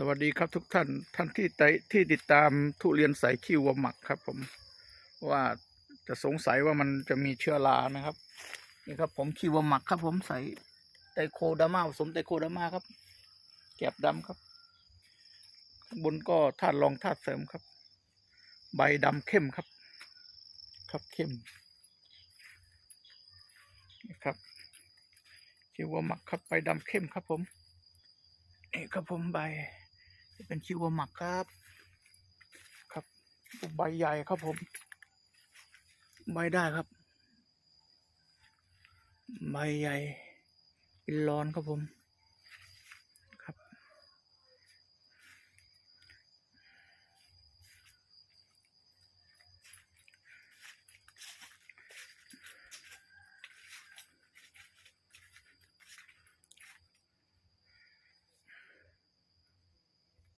สวัสดีครับทุกท่านท่านที่ตที่ติดตามทุเรียนสายคิววหมักครับผมว่าจะสงสัยว่ามันจะมีเชื้อรานะครับนี่ครับ ผมคิววหมักครับผมใส่ไตโคดามาผสมไตโคดามาครับ แกบดำครับข้างบนก็ธาตุรองธาตุเสริมครับ ใบดำเข้มครับ ครับเข้มนี่ครับคิววหมักครับใบดำเข้มครับผมนี่ครับผมใบ เป็นคิวหมักครับ ครับใบใหญ่ครับผม ใบได้ครับ ใบใหญ่ เป็นร้อนครับผม